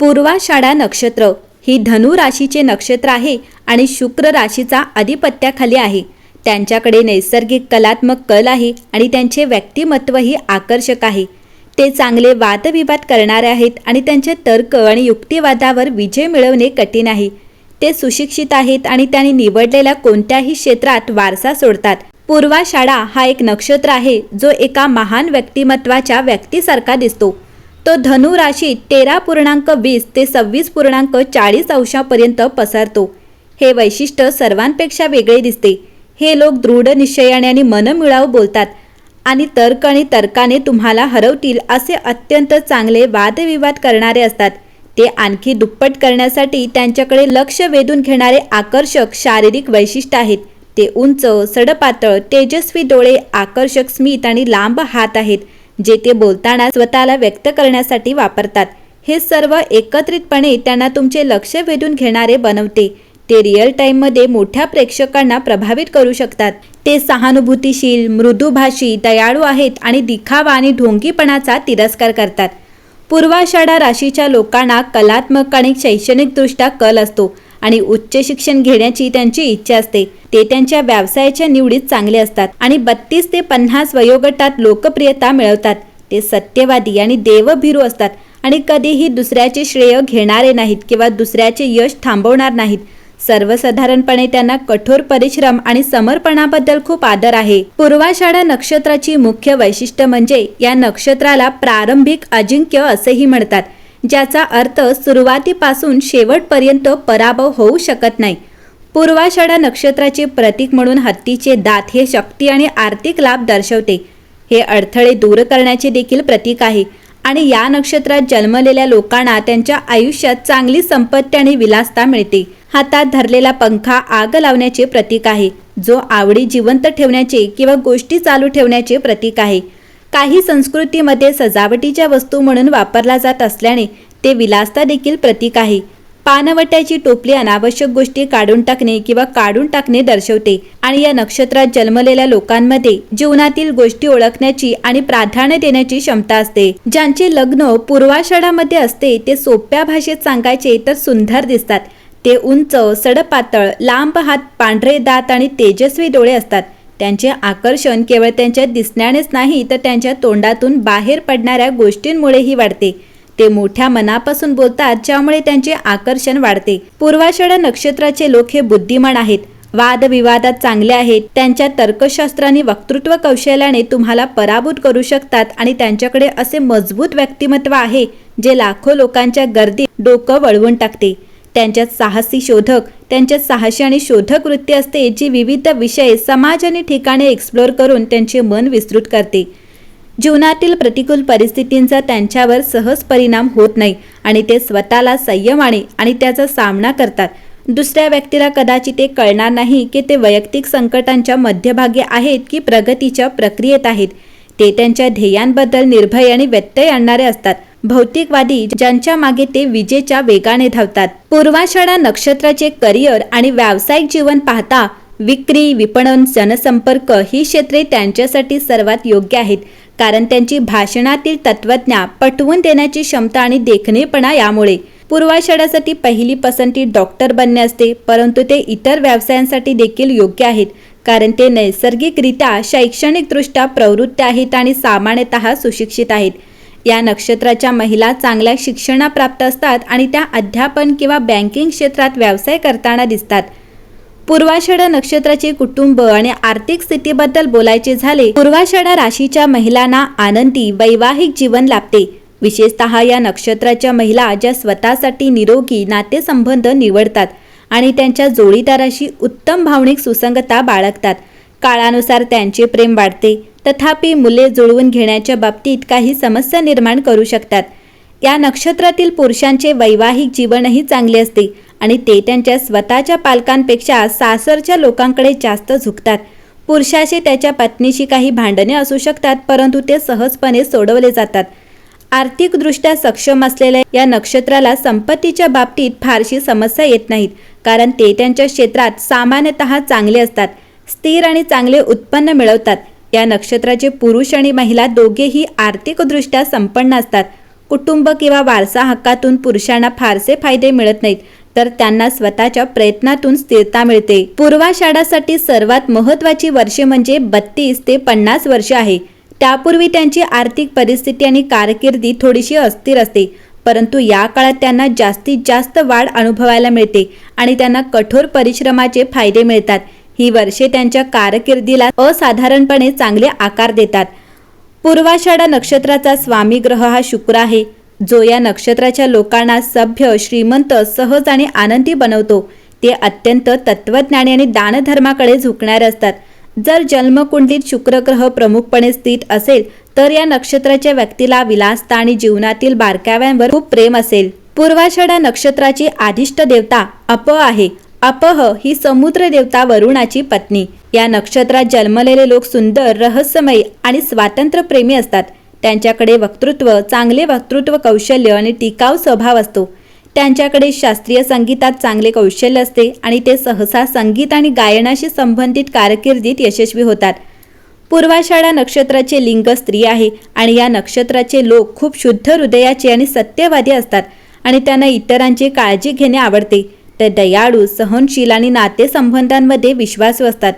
पूर्वाषाढा नक्षत्र. ही धनु राशीचे नक्षत्र आहे आणि शुक्र राशीचा आधिपत्याखाली आहे. त्यांच्याकडे नैसर्गिक कलात्मक कल आहे आणि त्यांचे व्यक्तिमत्वही आकर्षक आहे. ते चांगले वादविवाद करणारे आहेत आणि त्यांचे तर्क आणि युक्तिवादावर विजय मिळवणे कठीण आहे. ते सुशिक्षित आहेत आणि त्यांनी निवडलेल्या कोणत्याही क्षेत्रात वारसा सोडतात. पूर्वाषाढा हा एक नक्षत्र आहे जो एका महान व्यक्तिमत्वाच्या व्यक्तीसारखा दिसतो. तो धनु राशीत तेरा पूर्णांक वीस ते सव्वीस पूर्णांक चाळीस अंशापर्यंत पसरतो. हे वैशिष्ट्य सर्वांपेक्षा वेगळे दिसते. हे लोक दृढ निश्चयाने आणि मनमिळाव बोलतात. आणि तर्क आणि तर्काने तुम्हाला हरवतील असे अत्यंत चांगले वादविवाद करणारे असतात. ते आणखी दुप्पट करण्यासाठी त्यांच्याकडे लक्ष वेधून घेणारे आकर्षक शारीरिक वैशिष्ट्य आहेत. ते उंच सडपातळ तेजस्वी डोळे आकर्षक स्मित आणि लांब हात आहेत. जे ते बोलताना स्वतःला व्यक्त करण्यासाठी वापरतात. हे सर्व एकत्रितपणे त्यांना तुमचे लक्ष वेधून घेणारे बनवते. ते रिअल टाईममध्ये मोठ्या प्रेक्षकांना प्रभावित करू शकतात. ते सहानुभूतीशील मृदुभाषी दयाळू आहेत आणि दिखावा आणि ढोंगीपणाचा तिरस्कार करतात. पूर्वाषाढा राशीच्या लोकांना कलात्मक आणि शैक्षणिकदृष्ट्या कल असतो. आणि उच्च शिक्षण घेण्याची त्यांची इच्छा असते. ते त्यांच्या व्यवसायाच्या निवडीत चांगले असतात आणि बत्तीस ते पन्नास वयोगटात लोकप्रियता मिळवतात. ते सत्यवादी आणि देवभिरू असतात आणि कधीही दुसऱ्याचे श्रेय घेणारे नाहीत किंवा दुसऱ्याचे यश थांबवणार नाहीत. सर्वसाधारणपणे त्यांना कठोर परिश्रम आणि समर्पणाबद्दल खूप आदर आहे. पूर्वाषाढा नक्षत्राची मुख्य वैशिष्ट्य म्हणजे या नक्षत्राला प्रारंभिक अजिंक्य असेही म्हणतात. ज्याचा अर्थ सुरुवातीपासून शेवटपर्यंत पराभव होऊ शकत नाही. पूर्वाषाढा नक्षत्राचे प्रतीक म्हणून हत्तीचे दात हे शक्ती आणि आर्थिक लाभ दर्शवते. हे अडथळे दूर करण्याचे देखील प्रतीक आहे आणि या नक्षत्रात जन्मलेल्या लोकांना त्यांच्या आयुष्यात चांगली संपत्ती आणि विलासता मिळते. हातात धरलेला पंखा आग लावण्याचे प्रतीक आहे जो आवडी जिवंत ठेवण्याचे किंवा गोष्टी चालू ठेवण्याचे प्रतीक आहे. काही संस्कृतीमध्ये सजावटीच्या वस्तू म्हणून वापरला जात असल्याने ते विलासता देखील प्रतीक आहे. पानवट्याची टोपली अनावश्यक गोष्टी काढून टाकणे किंवा काढून टाकणे दर्शवते आणि या नक्षत्रात जन्मलेल्या लोकांमध्ये जीवनातील गोष्टी ओळखण्याची आणि प्राधान्य देण्याची क्षमता असते. ज्यांचे लग्न पूर्वाषाढामध्ये असते ते सोप्या भाषेत सांगायचे तर सुंदर दिसतात. ते उंच सडपातळ लांब हात पांढरे दात आणि तेजस्वी डोळे असतात. त्यांचे आकर्षण केवळ त्यांच्या दिसण्यानेच नाही तर त्यांच्या तोंडातून बाहेर पडणाऱ्या गोष्टींमुळेही वाढते. ते मोठ्या मनापासून बोलतात ज्यामुळे त्यांचे आकर्षण वाढते. पूर्वाषाढा नक्षत्राचे लोक हे बुद्धिमान आहेत. वादविवादात चांगले आहेत. त्यांच्या तर्कशास्त्र आणि वक्तृत्व कौशल्याने तुम्हाला पराभूत करू शकतात आणि त्यांच्याकडे असे मजबूत व्यक्तिमत्व आहे जे लाखो लोकांच्या गर्दीत डोकं वळवून टाकते. त्यांच्यात साहसी शोधक त्यांच्यात साहसी आणि शोधक वृत्ती असते जी विविध विषय समाज आणि ठिकाणे एक्सप्लोर करून त्यांचे मन विस्तृत करते. जीवनातील प्रतिकूल परिस्थितींचा त्यांच्यावर सहज परिणाम होत नाही आणि ते स्वतःला संयमाने आणि त्याचा सामना करतात. दुसऱ्या व्यक्तीला कदाचित ते कळणार नाही की ते वैयक्तिक संकटांच्या मध्यभागी आहेत की प्रगतीच्या प्रक्रियेत आहेत. ते त्यांच्या ध्येयांबद्दल निर्भय आणि व्यत्यय आणणारे असतात. भौतिकवादी ज्यांच्या मागे ते विजेच्या वेगाने धावतात. पूर्वाषाढा नक्षत्राचे करिअर आणि व्यावसायिक जीवन पाहता विक्री विपणन जनसंपर्क ही क्षेत्रे त्यांच्यासाठी सर्वात योग्य आहेत. कारण त्यांची भाषणातील तत्वज्ञा पटवून देण्याची क्षमता आणि देखणेपणा यामुळे. पूर्वाषाढासाठी पहिली पसंती डॉक्टर बनणे असते परंतु ते इतर व्यवसायांसाठी देखील योग्य आहेत. कारण ते नैसर्गिकरित्या शैक्षणिकदृष्ट्या प्रवृत्त आहेत आणि सामान्यतः सुशिक्षित आहेत. या नक्षत्राच्या महिला चांगल्या शिक्षणाप्राप्त असतात आणि त्या अध्यापन किंवा बँकिंग क्षेत्रात व्यवसाय करताना दिसतात. पूर्वाषाढा नक्षत्राचे कुटुंब आणि आर्थिक स्थितीबद्दल बोलायचे झाले पूर्वाषाढा राशीच्या महिलांना आनंदी वैवाहिक जीवन लाभते. विशेषतः या नक्षत्राच्या महिला ज्या स्वतःसाठी निरोगी नातेसंबंध निवडतात आणि त्यांच्या जोडीदाराशी उत्तम भावनिक सुसंगता बाळगतात. काळानुसार त्यांचे प्रेम वाढते. तथापि मुले जुळवून घेण्याच्या बाबतीत काही समस्या निर्माण करू शकतात. या नक्षत्रातील पुरुषांचे वैवाहिक जीवनही चांगले असते आणि ते त्यांच्या स्वतःच्या पालकांपेक्षा सासरच्या लोकांकडे जास्त झुकतात. पुरुषाशी त्याच्या पत्नीशी काही भांडणे असू शकतात परंतु ते सहजपणे सोडवले जातात. आर्थिकदृष्ट्या सक्षम असलेल्या या नक्षत्राला संपत्तीच्या बाबतीत फारशी समस्या येत नाहीत कारण ते त्यांच्या क्षेत्रात सामान्यतः चांगले असतात. स्थिर आणि चांगले उत्पन्न मिळवतात. या नक्षत्राचे पुरुष आणि महिला दोघेही आर्थिकदृष्ट्या संपन्न असतात. कुटुंब किंवा वारसा हक्कातून पुरुषांना फारसे फायदे मिळत नाहीत तर त्यांना स्वतःच्या प्रयत्नातून स्थिरता मिळते. पूर्वाषाढासाठी सर्वात महत्वाची वर्षे म्हणजे बत्तीस ते पन्नास वर्ष आहे. त्यापूर्वी त्यांची आर्थिक परिस्थिती आणि कारकिर्दी थोडीशी अस्थिर असते परंतु या काळात त्यांना जास्तीत जास्त वाढ अनुभवायला मिळते आणि त्यांना कठोर परिश्रमाचे फायदे मिळतात. ही वर्षे त्यांच्या कारकिर्दीला असाधारणपणे चांगले आकार देतात. पूर्वाषाढा नक्षत्राचा स्वामी ग्रह हा शुक्र आहे जो या नक्षत्राच्या लोकांना सभ्य श्रीमंत सहज आणि आनंदी बनवतो. ते अत्यंत तत्वज्ञानी आणि दानधर्माकडे झुकणारे असतात. जर जन्मकुंडलीत शुक्रग्रह प्रमुखपणे स्थित असेल तर या नक्षत्राच्या व्यक्तीला विलासता आणि जीवनातील बारकाव्यांवर खूप प्रेम असेल. पूर्वाषाढा नक्षत्राची आदिष्ट देवता अप आहे. अपह ही समुद्र देवता वरुणाची पत्नी. या नक्षत्रात जन्मलेले लोक सुंदर रहस्यमयी आणि स्वातंत्र्यप्रेमी असतात. त्यांच्याकडे वक्तृत्व चांगले वक्तृत्व कौशल्य आणि टिकाव स्वभाव असतो. त्यांच्याकडे शास्त्रीय संगीतात चांगले कौशल्य असते आणि ते सहसा संगीत आणि गायनाशी संबंधित कारकिर्दीत यशस्वी होतात. पूर्वाषाढा नक्षत्राचे लिंग स्त्री आहे आणि या नक्षत्राचे लोक खूप शुद्ध हृदयाचे आणि सत्यवादी असतात आणि त्यांना इतरांची काळजी घेणे आवडते. ते दयाळू सहनशील आणि नातेसंबंधांमध्ये विश्वासू असतात.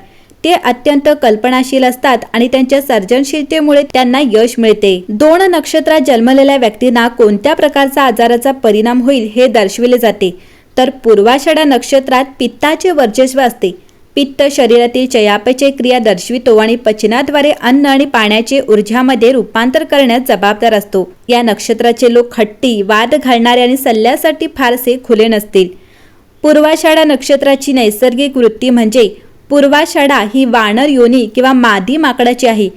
ते अत्यंत कल्पनाशील असतात आणि त्यांच्या सर्जनशीलतेमुळे त्यांना यश मिळते. दोन नक्षत्रात जन्मलेल्या व्यक्तींना कोणत्या प्रकारचा आजाराचा परिणाम होईल हे दर्शविले जाते. तर पूर्वाषाढा नक्षत्रात पित्ताचे वर्चस्व असते. पित्त शरीरातील चयापचय क्रिया दर्शवितो आणि पचनाद्वारे अन्न आणि पाण्याचे ऊर्जामध्ये रूपांतर करण्यास जबाबदार असतो. या नक्षत्राचे लोक खट्टी वाद घालणारे आणि सल्ल्यासाठी फारसे खुले नसतील. पूर्वाषाढा नक्षत्राची नैसर्गिक वृत्ती म्हणजे पूर्वाषाढा ही वानर योनी किंवा मादी माकडाची आहे.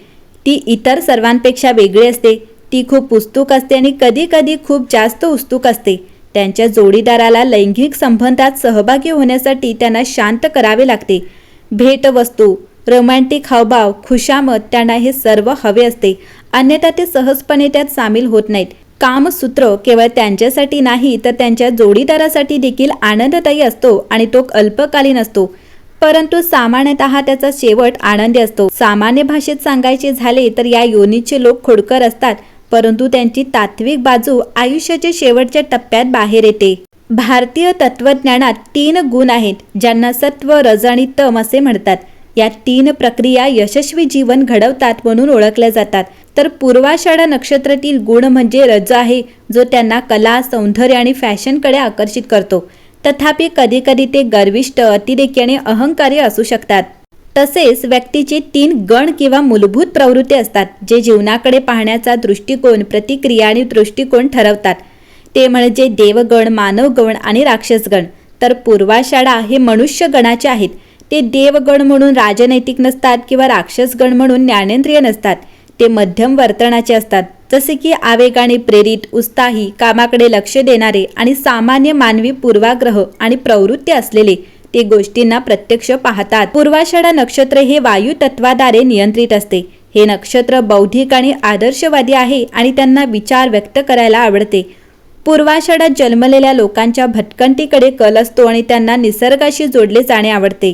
ती इतर सर्वांपेक्षा वेगळी असते. ती खूप उत्सुक असते आणि कधी कधी खूप जास्त उत्सुक असते. त्यांच्या जोडीदाराला लैंगिक संबंधात सहभागी होण्यासाठी त्यांना शांत करावे लागते. भेटवस्तू रोमॅन्टिक हावभाव खुशामत त्यांना हे सर्व हवे असते. अन्यथा ते सहजपणे त्यात सामील होत नाहीत. कामसूत्र केवळ त्यांच्यासाठी नाही तर त्यांच्या जोडीदारासाठी देखील आनंददायी असतो आणि तो अल्पकालीन असतो. परंतु सामान्यतः त्याचा शेवट आनंदी असतो. सामान्य भाषेत सांगायचे झाले तर या योनीचे लोक खोडकर असतात परंतु त्यांची तात्विक बाजू आयुष्याच्या शेवटच्या टप्प्यात बाहेर येते. भारतीय तत्वज्ञानात तीन गुण आहेत ज्यांना सत्व रज आणि तम असे म्हणतात. या तीन प्रक्रिया यशस्वी जीवन घडवतात म्हणून ओळखल्या जातात. तर पूर्वाषाढा नक्षत्रातील गुण म्हणजे रज आहे जो त्यांना कला सौंदर्य आणि फॅशनकडे आकर्षित करतो. तथापि कधीकधी ते गर्विष्ट अतिरेकी आणि अहंकारी असू शकतात. तसेच व्यक्तीचे तीन गण किंवा मूलभूत प्रवृत्ती असतात जे जीवनाकडे पाहण्याचा दृष्टिकोन प्रतिक्रिया आणि दृष्टिकोन ठरवतात. ते म्हणजे देवगण मानवगण आणि राक्षसगण. तर पूर्वाषाढा हे मनुष्य गणाचे आहेत. ते देवगण म्हणून राजनैतिक नसतात किंवा राक्षसगण म्हणून ज्ञानेंद्रिय नसतात. ते मध्यम वर्तनाचे असतात. जसे की आवेगाने प्रेरित उत्साही कामाकडे लक्ष देणारे आणि सामान्य मानवी पूर्वाग्रह आणि प्रवृत्ती असलेले ते गोष्टींना प्रत्यक्ष पाहतात. पूर्वाषाढा नक्षत्र हे वायू तत्वाद्वारे नियंत्रित असते. हे नक्षत्र बौद्धिक आणि आदर्शवादी आहे आणि त्यांना विचार व्यक्त करायला आवडते. पूर्वाषाढात जन्मलेल्या लोकांच्या भटकंतीकडे कल असतो आणि त्यांना निसर्गाशी जोडले जाणे आवडते.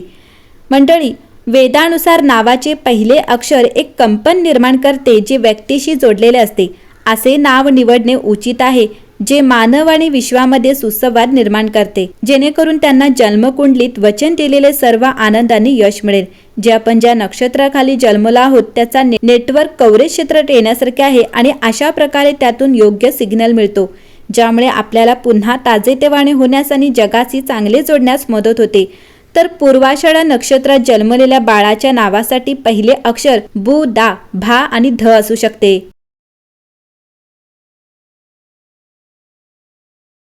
मंडळी वेदानुसार नावाचे पहिले अक्षर एक कंपन निर्माण करते जे व्यक्तीशी जोडलेले असते. असे नाव निवडणे उचित आहे जे मानव आणि विश्वामध्ये सुसंवाद निर्माण करते. जेणेकरून त्यांना जन्मकुंडलीत वचन दिलेले सर्व आनंदाने यश मिळेल. जे आपण ज्या नक्षत्राखाली जन्मला आहोत त्याचा ने- नेटवर्क कव्हरेज क्षेत्र येण्यासारखे आहे आणि अशा प्रकारे त्यातून योग्य सिग्नल मिळतो ज्यामुळे आपल्याला पुन्हा ताजेतेवाने होण्यास आणि जगाशी चांगले जोडण्यास मदत होते. तर पूर्वाषाढा नक्षत्रात जन्मलेल्या बाळाच्या नावासाठी पहिले अक्षर बु दा भा आणि ध असू शकते.